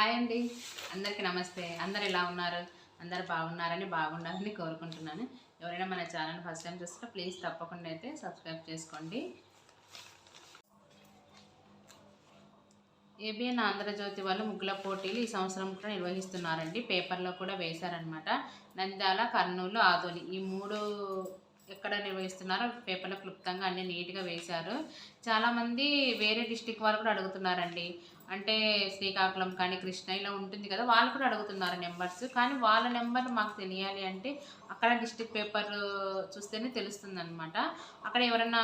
Hi అండి. అందరికీ నమస్తే. అందరు ఎలా ఉన్నారు? అందరు బాగున్నారని బాగుండాలని కోరుకుంటున్నాను. ఎవరైనా మన ఛానల్ ఫస్ట్ టైం చూస్తే ప్లీజ్ తప్పకుండా అయితే సబ్స్క్రైబ్ చేసుకోండి. ఏబిఎన్ ఆంధ్రజ్యోతి వాళ్ళు ముగ్గుల పోటీలు ఈ సంవత్సరం కూడా నిర్వహిస్తున్నారండి. పేపర్లో కూడా వేశారనమాట నంద్యాల కర్నూలు ఆదోని ఈ మూడు ఎక్కడ నిర్వహిస్తున్నారో పేపర్లో క్లుప్తంగా అన్ని నీట్గా వేశారు. చాలామంది వేరే డిస్టిక్ వాళ్ళు కూడా అడుగుతున్నారండి. అంటే శ్రీకాకుళం కానీ కృష్ణ ఇలా ఉంటుంది కదా వాళ్ళు కూడా అడుగుతున్నారు నెంబర్స్. కానీ వాళ్ళ నెంబర్ మాకు తెలియాలి అంటే అక్కడ డిస్టిక్ పేపర్ చూస్తేనే తెలుస్తుంది అనమాట అక్కడ ఎవరైనా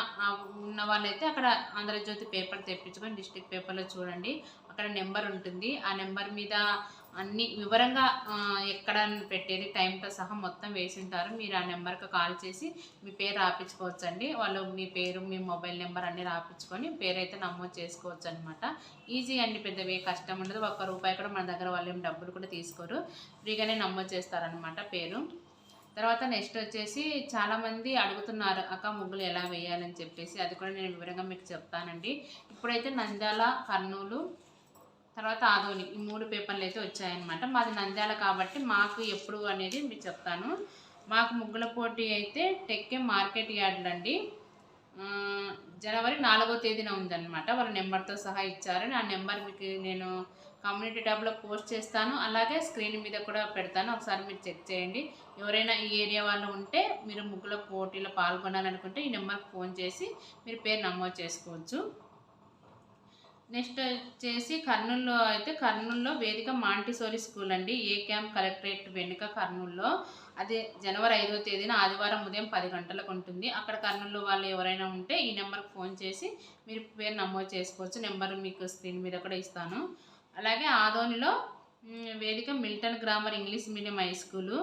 ఉన్న వాళ్ళైతే అక్కడ ఆంధ్రజ్యోతి పేపర్ తెప్పించుకొని డిస్టిక్ పేపర్లో చూడండి. అక్కడ నెంబర్ ఉంటుంది. ఆ నెంబర్ మీద అన్ని వివరంగా ఎక్కడ పెట్టేది టైంతో సహా మొత్తం వేసి ఉంటారు మీరు ఆ నెంబర్కి కాల్ చేసి మీ పేరు రాపించుకోవచ్చండి వాళ్ళు మీ పేరు మీ మొబైల్ నెంబర్ అన్నీ రాపించుకొని పేరు అయితే నమోదు చేసుకోవచ్చు అనమాట ఈజీ అండి పెద్దవి కష్టం ఉండదు. ఒక్క రూపాయి కూడా మన దగ్గర వాళ్ళు ఏం డబ్బులు కూడా తీసుకోరు. ఫ్రీగానే నమోదు చేస్తారనమాట పేరు. తర్వాత నెక్స్ట్ వచ్చేసి చాలామంది అడుగుతున్నారు అక్క ముగ్గులు ఎలా వేయాలని చెప్పేసి? అది కూడా నేను వివరంగా మీకు చెప్తానండి. ఇప్పుడైతే నంద్యాల కర్నూలు తర్వాత ఆదోని ఈ మూడు పేపర్లు అయితే వచ్చాయన్నమాట. మాది నంద్యాల కాబట్టి మాకు ఎప్పుడు అనేది మీకు చెప్తాను. మాకు ముగ్గుల పోటీ అయితే టెక్కే మార్కెట్ యార్డ్లు అండి జనవరి నాలుగో తేదీన ఉందన్నమాట. వాళ్ళ నెంబర్తో సహా ఇచ్చారు ఆ నెంబర్ మీకు నేను కమ్యూనిటీ ట్యాబ్లో పోస్ట్ చేస్తాను. అలాగే స్క్రీన్ మీద కూడా పెడతాను. ఒకసారి మీరు చెక్ చేయండి. ఎవరైనా ఈ ఏరియా వాళ్ళు ఉంటే మీరు ముగ్గుల పోటీలో పాల్గొనాలనుకుంటే ఈ నెంబర్కి ఫోన్ చేసి మీరు పేరు నమోదు చేసుకోవచ్చు. నెక్స్ట్ వచ్చేసి కర్నూలులో అయితే కర్నూలులో వేదిక మాంటిసోరీ స్కూల్ అండి. ఏ క్యాంప్ కలెక్టరేట్ వెనుక కర్నూలులో. అదే జనవరి ఐదో తేదీన ఆదివారం ఉదయం పది గంటలకు ఉంటుంది. అక్కడ కర్నూలు వాళ్ళు ఎవరైనా ఉంటే ఈ నెంబర్కి ఫోన్ చేసి మీరు పేరు నమోదు చేసుకోవచ్చు. నెంబర్ మీకు స్క్రీన్ మీద కూడా ఇస్తాను. అలాగే ఆదోనిలో Vedika Milton grammar English medium high school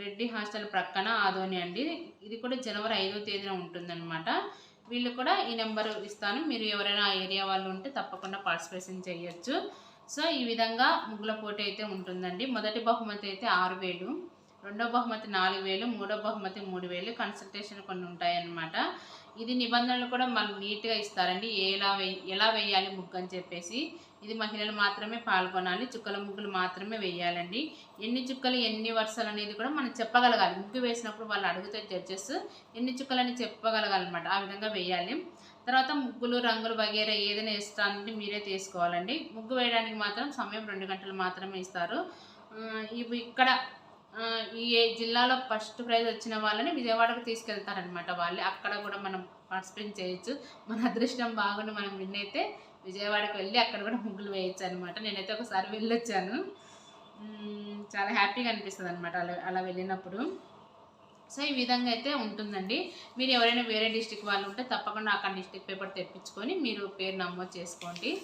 Reddy hostel ప్రక్కన ఆదోని అండి. ఇది కూడా జనవరి ఐదో తేదీన ఉంటుందన్నమాట. వీళ్ళు కూడా ఈ నెంబర్ ఇస్తాను. మీరు ఎవరైనా ఆ ఏరియా వాళ్ళు ఉంటే తప్పకుండా పార్టిసిపేషన్ చేయొచ్చు. సో ఈ విధంగా ముగ్గుల పోటీ అయితే ఉంటుందండి. మొదటి బహుమతి అయితే ఆరు వేలు. రెండో బహుమతి నాలుగు వేలు మూడో బహుమతి మూడు వేలు కన్సల్టేషన్ కొన్ని ఉంటాయన్నమాట. ఇది నిబంధనలు కూడా మనం నీట్గా ఇస్తారండి. ఎలా వే ఎలా వేయాలి ముగ్గు అని చెప్పేసి. ఇది మహిళలు మాత్రమే పాల్గొనాలి చుక్కల ముగ్గులు మాత్రమే వేయాలండి ఎన్ని చుక్కలు ఎన్ని వరుసలు అనేది కూడా మనం చెప్పగలగాలి. ముగ్గు వేసినప్పుడు వాళ్ళు అడుగుతే జడ్జెస్ ఎన్ని చుక్కలని చెప్పగలగాలన్నమాట. ఆ విధంగా వేయాలి తర్వాత ముగ్గులు రంగులు వగేరా ఏదైనా ఇస్తానంటే మీరే తీసుకోవాలండి. ముగ్గు వేయడానికి మాత్రం సమయం రెండు గంటలు మాత్రమే ఇస్తారు. ఇవి ఇక్కడ ఏ- జిల్లాలో ఫస్ట్ ప్రైజ్ వచ్చిన వాళ్ళని విజయవాడకు తీసుకెళ్తారనమాట వాళ్ళు. అక్కడ కూడా మనం పార్టిసిపేట్ చేయొచ్చు. మన అదృష్టం బాగుండి మనం విన్ అయితే విజయవాడకు వెళ్ళి అక్కడ కూడా ముగ్గులు వేయచ్చు అనమాట నేనైతే ఒకసారి వెళ్ళొచ్చాను. చాలా హ్యాపీగా అనిపిస్తుంది అనమాట అలా అలా వెళ్ళినప్పుడు. సో ఈ విధంగా అయితే ఉంటుందండి. మీరు ఎవరైనా వేరే డిస్టిక్ వాళ్ళు ఉంటే తప్పకుండా అక్కడ డిస్టిక్ పేపర్ తెప్పించుకొని మీరు పేరు నమోదు చేసుకోండి.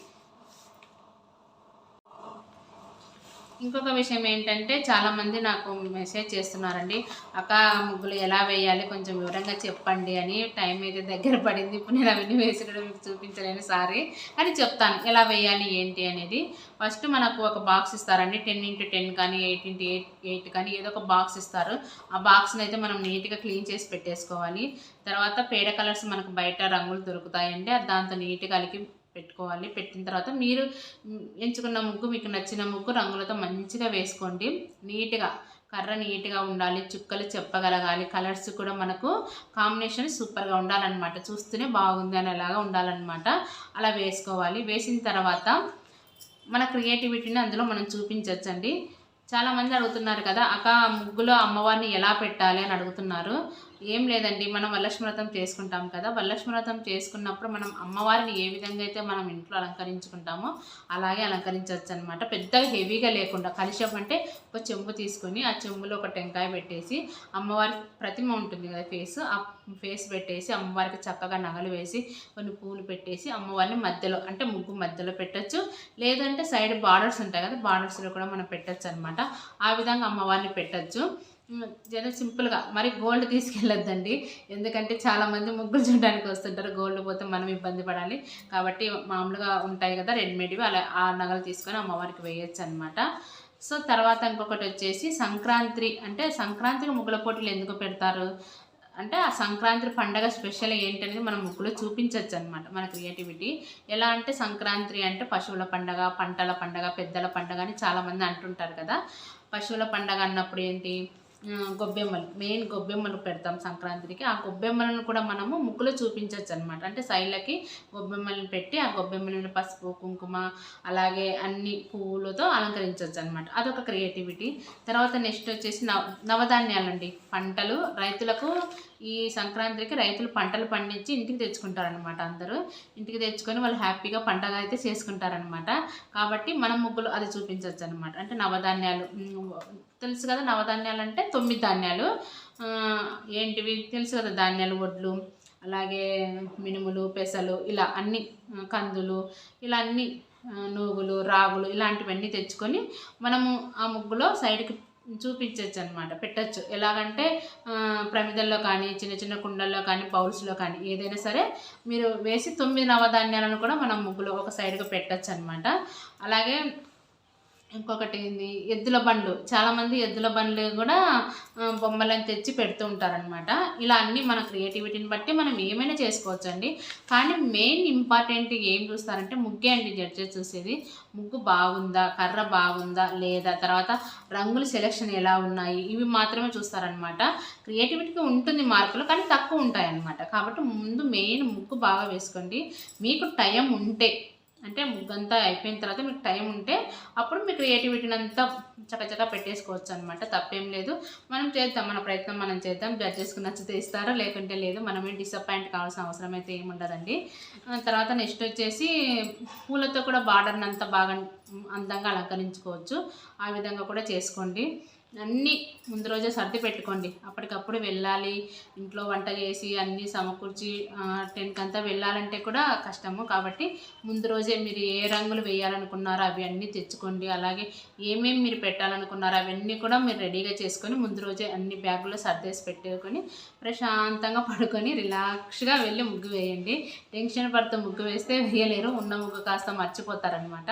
ఇంకొక విషయం ఏంటంటే చాలామంది నాకు మెసేజ్ చేస్తున్నారండి అక్క ముగ్గులు ఎలా వేయాలి? కొంచెం వివరంగా చెప్పండి అని టైం అయితే దగ్గర పడింది. ఇప్పుడు నేను అవన్నీ వేసి కూడా మీకు చూపించలేను సారీ కానీ చెప్తాను ఎలా వేయాలి? ఏంటి? అనేది. ఫస్ట్ మనకు ఒక బాక్స్ ఇస్తారండి టెన్ ఇంటూ టెన్ కానీ ఎయిట్ ఇంటూ ఎయిట్ ఎయిట్ కానీ ఏదో ఒక బాక్స్ ఇస్తారు. ఆ బాక్స్ని అయితే మనం నీట్గా క్లీన్ చేసి పెట్టేసుకోవాలి. తర్వాత పేడ కలర్స్ మనకు బయట రంగులు దొరుకుతాయండి అది దాంతో నీట్గా కలిపి పెట్టుకోవాలి. పెట్టిన తర్వాత మీరు ఎంచుకున్న ముగ్గు మీకు నచ్చిన ముగ్గు రంగులతో మంచిగా వేసుకోండి. నీట్గా కర్ర నీట్గా ఉండాలి చుక్కలు చెప్పగలగాలి. కలర్స్ కూడా మనకు కాంబినేషన్ సూపర్గా ఉండాలన్నమాట. చూస్తూనే బాగుంది అనేలాగా ఉండాలన్నమాట. అలా వేసుకోవాలి. వేసిన తర్వాత మన క్రియేటివిటీని అందులో మనం చూపించవచ్చండి చాలామంది అడుగుతున్నారు కదా అక్క ముగ్గులో అమ్మవారిని ఎలా పెట్టాలి? అని అడుగుతున్నారు. ఏం లేదండి మనం వల్లక్ష్మీవ్రతం వ్రతం చేసుకుంటాం కదా. వల్లక్ష్మీవ్రతం వ్రతం చేసుకున్నప్పుడు మనం అమ్మవారిని ఏ విధంగా అయితే మనం ఇంట్లో అలంకరించుకుంటామో అలాగే అలంకరించవచ్చు అనమాట పెద్దగా హెవీగా లేకుండా కలుషం అంటే ఒక చెంబు తీసుకొని ఆ చెంబులో ఒక టెంకాయ పెట్టేసి అమ్మవారి ప్రతిమ ఉంటుంది కదా ఫేస్ ఆ ఫేస్ పెట్టేసి అమ్మవారికి చక్కగా నగలు వేసి కొన్ని పూలు పెట్టేసి అమ్మవారిని మధ్యలో అంటే ముగ్గు మధ్యలో పెట్టచ్చు. లేదంటే సైడ్ బార్డర్స్ ఉంటాయి కదా బార్డర్స్లో కూడా మనం పెట్టచ్చు అనమాట ఆ విధంగా అమ్మవారిని పెట్టచ్చు. జర సింపుల్గా మరి గోల్డ్ తీసుకెళ్ళొద్దండి. ఎందుకంటే చాలామంది ముగ్గులు చూడడానికి వస్తుంటారు. గోల్డ్ పోతే మనం ఇబ్బంది పడాలి. కాబట్టి మామూలుగా ఉంటాయి కదా రెడీమేడ్వి. అలా ఆ నగలు తీసుకొని అమ్మవారికి వేయచ్చు అనమాట సో తర్వాత ఇంకొకటి వచ్చేసి సంక్రాంతి. అంటే సంక్రాంతికి ముగ్గుల పోటీలు ఎందుకు పెడతారు? అంటే ఆ సంక్రాంతి పండగ స్పెషల్ ఏంటనేది మనం ముగ్గులో చూపించవచ్చు అనమాట మన క్రియేటివిటీ. ఎలా అంటే సంక్రాంతి అంటే పశువుల పండగ పంటల పండగ పెద్దల పండగ అని చాలామంది అంటుంటారు కదా. పశువుల పండగ అన్నప్పుడు ఏంటి? గొబ్బెమ్మలు మెయిన్ గొబ్బెమ్మలు పెడతాం సంక్రాంతికి. ఆ గొబ్బెమ్మలను కూడా మనము ముగ్గులో చూపించవచ్చు అనమాట అంటే సైడ్లకి గొబ్బెమ్మలను పెట్టి ఆ గొబ్బెమ్మలను పసుపు కుంకుమ అలాగే అన్ని పువ్వులతో అలంకరించవచ్చు అనమాట అదొక క్రియేటివిటీ తర్వాత నెక్స్ట్ వచ్చేసి నవ నవధాన్యాలండి. పంటలు రైతులకు ఈ సంక్రాంతికి రైతులు పంటలు పండించి ఇంటికి తెచ్చుకుంటారనమాట అందరూ. ఇంటికి తెచ్చుకొని వాళ్ళు హ్యాపీగా పండగ అయితే చేసుకుంటారనమాట కాబట్టి మనం ముగ్గులు అది చూపించవచ్చు అనమాట అంటే నవధాన్యాలు తెలుసు కదా నవధాన్యాలు అంటే తొమ్మిది ధాన్యాలు. ఏంటివి? తెలుసు కదా ధాన్యాలు వడ్లు అలాగే మినుములు పెసలు ఇలా అన్ని కందులు ఇలా అన్ని నూగులు రాగులు ఇలాంటివన్నీ తెచ్చుకొని మనము ఆ ముగ్గులో సైడ్కి చూపించవచ్చు అనమాట పెట్టచ్చు. ఎలాగంటే ప్రమిదల్లో కానీ చిన్న చిన్న కుండల్లో కానీ బౌల్స్లో కానీ ఏదైనా సరే మీరు వేసి తొమ్మిది నవధాన్యాలను కూడా మనం ముగ్గులో ఒక సైడ్గా పెట్టచ్చు అనమాట అలాగే ఇంకొకటి ఏంది ఎద్దుల బండ్లు. చాలామంది ఎద్దుల బండ్లు కూడా బొమ్మలను తెచ్చి పెడుతూ ఉంటారనమాట ఇలా అన్నీ మన క్రియేటివిటీని బట్టి మనం ఏమైనా చేసుకోవచ్చు అండి కానీ మెయిన్ ఇంపార్టెంట్ ఏం చూస్తారంటే ముగ్గే అండి జడ్జెస్ చూసేది. ముగ్గు బాగుందా? కర్ర బాగుందా? లేదా? తర్వాత రంగుల సెలెక్షన్ ఎలా ఉన్నాయి? ఇవి మాత్రమే చూస్తారనమాట క్రియేటివిటీకి ఉంటుంది మార్కులు కానీ తక్కువ ఉంటాయి కాబట్టి ముందు మెయిన్ ముగ్గు బాగా వేసుకోండి. మీకు టైం ఉంటే అంటే ముగ్గంతా అయిపోయిన తర్వాత మీకు టైం ఉంటే అప్పుడు మీ క్రియేటివిటీని అంతా చకచకా పెట్టేసుకోవచ్చు అనమాట తప్పేం లేదు. మనం చేద్దాం మన ప్రయత్నం మనం చేద్దాం. జడ్జెస్కి నచ్చితే ఇస్తారో? లేకుంటే లేదు. మనమే డిసప్పాయింట్ కావాల్సిన అవసరం అయితే ఏముండదండి తర్వాత నెక్స్ట్ వచ్చేసి పూలతో కూడా బార్డర్ని అంతా బాగా అందంగా అలంకరించుకోవచ్చు. ఆ విధంగా కూడా చేసుకోండి. అన్నీ ముందు రోజే సర్ది పెట్టుకోండి. అప్పటికప్పుడు వెళ్ళాలి ఇంట్లో వంట చేసి అన్నీ సమకూర్చి టెన్కి అంతా వెళ్ళాలంటే కూడా కష్టము. కాబట్టి ముందు రోజే మీరు ఏ రంగులు వేయాలనుకున్నారో అవి అన్నీ తెచ్చుకోండి. అలాగే ఏమేమి మీరు పెట్టాలనుకున్నారో అవన్నీ కూడా మీరు రెడీగా చేసుకొని ముందు రోజే అన్ని బ్యాగులో సర్దేసి పెట్టుకొని ప్రశాంతంగా పడుకొని రిలాక్స్గా వెళ్ళి ముగ్గు వేయండి. టెన్షన్ పడుతూ ముగ్గు వేస్తే వేయలేరు. ఉన్న ముగ్గు కాస్త మర్చిపోతారనమాట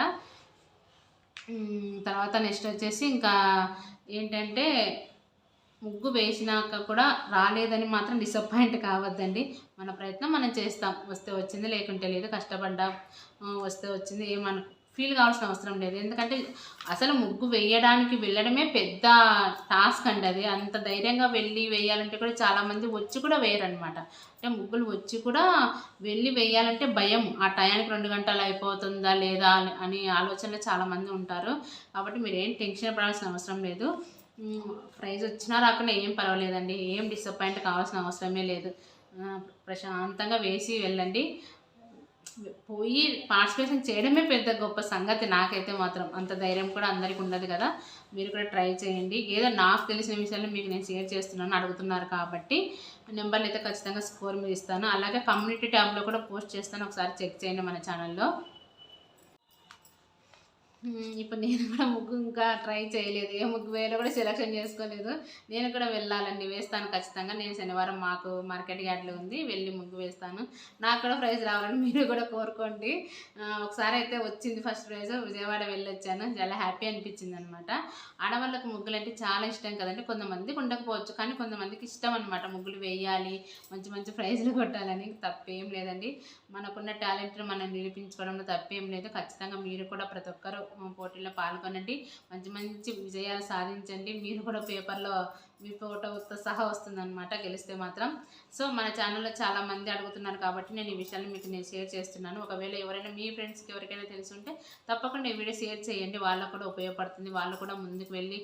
తర్వాత నెక్స్ట్ వచ్చేసి ఇంకా ఏంటంటే ముగ్గు వేసినాక కూడా రాలేదని మాత్రం డిసప్పాయింట్ కావద్దండి. మన ప్రయత్నం మనం చేస్తాం. వస్తే వచ్చింది లేకుంటే లేదు. కష్టపడ్డా. వస్తే వచ్చింది ఏమను ఫీల్ కావాల్సిన అవసరం లేదు. ఎందుకంటే అసలు ముగ్గు వేయడానికి వెళ్ళడమే పెద్ద టాస్క్ అండి అది. అంత ధైర్యంగా వెళ్ళి వేయాలంటే కూడా చాలామంది వచ్చి కూడా వేయరనమాట అంటే ముగ్గులు వచ్చి కూడా వెళ్ళి వేయాలంటే భయం. ఆ టయానికి రెండు గంటలు అయిపోతుందా లేదా అని ఆలోచనలో చాలామంది ఉంటారు. కాబట్టి మీరు ఏం టెన్షన్ పడాల్సిన అవసరం లేదు. ప్రైజ్ వచ్చినా రాకుండా ఏం పర్వాలేదండి. ఏం డిసప్పాయింట్ కావాల్సిన అవసరమే లేదు. ప్రశాంతంగా వేసి వెళ్ళండి. పోయి పార్టిసిపేషన్ చేయడమే పెద్ద గొప్ప సంగతి నాకైతే మాత్రం. అంత ధైర్యం కూడా అందరికీ ఉండదు కదా. మీరు కూడా ట్రై చేయండి. ఏదో నాకు తెలిసిన విషయాలు మీకు నేను షేర్ చేస్తున్నాను అడుగుతున్నారు కాబట్టి నెంబర్లు అయితే ఖచ్చితంగా స్కోర్ మీద ఇస్తాను. అలాగే కమ్యూనిటీ ట్యాబ్లో కూడా పోస్ట్ చేస్తాను. ఒకసారి చెక్ చేయండి మన ఛానల్లో. ఇప్పుడు నేను కూడా ముగ్గు ఇంకా ట్రై చేయలేదు. ఏ ముగ్గు వేయాలో కూడా సెలెక్షన్ చేసుకోలేదు. నేను కూడా వెళ్ళాలండి వేస్తాను ఖచ్చితంగా. నేను శనివారం మాకు మార్కెట్ యార్డ్లో ఉంది వెళ్ళి ముగ్గు వేస్తాను. నాకు కూడా ప్రైజ్ రావాలని మీరు కూడా కోరుకోండి. ఒకసారి అయితే వచ్చింది ఫస్ట్ ప్రైజ్ విజయవాడ వెళ్ళొచ్చాను. చాలా హ్యాపీ అనిపించింది అనమాట ఆడవాళ్ళకు ముగ్గులు అంటే చాలా ఇష్టం కదండి. కొంతమందికి ఉండకపోవచ్చు కానీ కొంతమందికి ఇష్టం అనమాట ముగ్గులు వేయాలి మంచి మంచి ప్రైజ్లు కొట్టాలని తప్పేం లేదండి. మనకున్న టాలెంట్ని మనం నిరూపించుకోవడంలో తప్పేం లేదు. ఖచ్చితంగా మీరు కూడా ప్రతి ఒక్కరు పోటీల్లో పోటీలో పాల్గొనండి. మంచి మంచి విజయాలు సాధించండి. మీరు కూడా పేపర్లో మీ ఫోటోతో సహా వస్తుందన్నమాట గెలిస్తే మాత్రం. సో మన ఛానల్లో చాలా మంది అడుగుతున్నారు కాబట్టి నేను ఈ విషయాన్ని మీకు నేను షేర్ చేస్తున్నాను. ఒకవేళ ఎవరైనా మీ ఫ్రెండ్స్కి ఎవరికైనా తెలిసి ఉంటే తప్పకుండా ఈ వీడియో షేర్ చేయండి. వాళ్ళకు కూడా ఉపయోగపడుతుంది. వాళ్ళు కూడా ముందుకు వెళ్ళి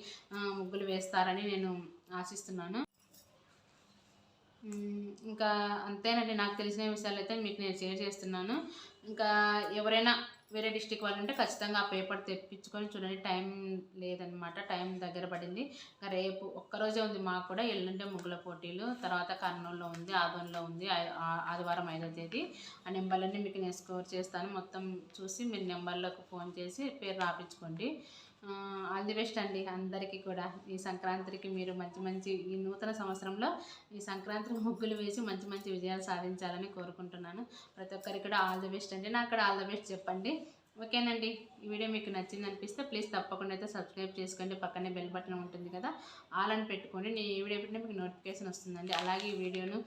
ముగ్గులు వేస్తారని నేను ఆశిస్తున్నాను. ఇంకా అంతేనండి. నాకు తెలిసిన విషయాలు అయితే మీకు నేను షేర్ చేస్తున్నాను. ఇంకా ఎవరైనా వేరే డిస్టిక్ వాళ్ళు ఉంటే ఖచ్చితంగా ఆ పేపర్ తెప్పించుకొని చూడండి టైం లేదనమాట టైం దగ్గర పడింది. ఇంకా రేపు ఒక్కరోజే ఉంది మాకు కూడా ఎల్లుండే ముగ్గుల పోటీలు తర్వాత కర్నూలులో ఉంది ఆదోన్లో ఉంది ఆ- ఆదివారం ఐదో తేదీ. ఆ నెంబర్లన్నీ మీకు నేను స్కోర్ చేస్తాను మొత్తం చూసి మీరు నెంబర్లకు ఫోన్ చేసి పేరు రాపించుకోండి. ఆల్ ది బెస్ట్ అండి అందరికీ కూడా. ఈ సంక్రాంతికి మీరు మంచి మంచి ఈ నూతన సంవత్సరంలో ఈ సంక్రాంతికి ముగ్గులు వేసి మంచి మంచి విజయాలు సాధించాలని కోరుకుంటున్నాను. ప్రతి ఒక్కరికి కూడా ఆల్ ది బెస్ట్ అండి. నాకు కూడా ఆల్ ది బెస్ట్ చెప్పండి. ఓకేనండి. ఈ వీడియో మీకు నచ్చింది అనిపిస్తే ప్లీజ్ తప్పకుండా అయితే సబ్స్క్రైబ్ చేసుకోండి. పక్కనే బెల్ బటన్ ఉంటుంది కదా. ఆల్ అని పెట్టుకోండి. నేను ఈ వీడియో పెట్టిన మీకు నోటిఫికేషన్ వస్తుందండి. అలాగే ఈ వీడియోను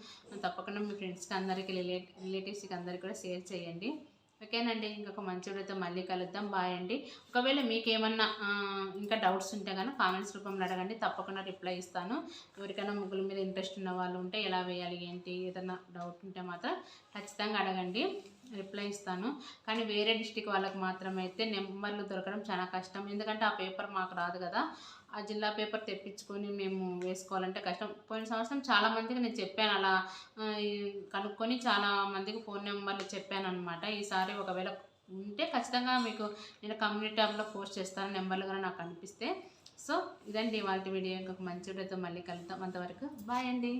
తప్పకుండా మీ ఫ్రెండ్స్కి అందరికీ రిలే రిలేటివ్స్కి అందరికీ కూడా షేర్ చేయండి. ఓకేనండి ఇంకొక మంచి వీడియోతో మళ్ళీ కలుద్దాం బాయ్ అండి. ఒకవేళ మీకు ఏమన్నా ఇంకా డౌట్స్ ఉంటే కనుక కామెంట్స్ రూపంలో అడగండి తప్పకుండా రిప్లై ఇస్తాను. ఎవరికైనా ముగ్గుల మీద ఇంట్రెస్ట్ ఉన్న వాళ్ళు ఉంటే ఎలా వేయాలి ఏంటి ఏదైనా డౌట్ ఉంటే మాత్రం ఖచ్చితంగా అడగండి రిప్లై ఇస్తాను. కానీ వేరే డిస్టిక్ వాళ్ళకి మాత్రం అయితే నెంబర్లు దొరకడం చాలా కష్టం. ఎందుకంటే ఆ పేపర్ మాకు రాదు కదా. ఆ జిల్లా పేపర్ తెప్పించుకొని మేము వేసుకోవాలంటే కష్టం. పోయిన సంవత్సరం చాలా మందికి నేను చెప్పాను అలా కనుక్కొని చాలా మందికి ఫోన్ నెంబర్లు చెప్పాను అనమాట ఈసారి ఒకవేళ ఉంటే ఖచ్చితంగా మీకు నేను కమ్యూనిటీ ట్యాబ్లో పోస్ట్ చేస్తాను నెంబర్లు కూడా నాకు అనిపిస్తే. సో ఇదండి వాళ్ళ వీడియో. ఇంకొక మంచి వీడియోతో మళ్ళీ కలుద్దాం. అంతవరకు బాయ్ అండి.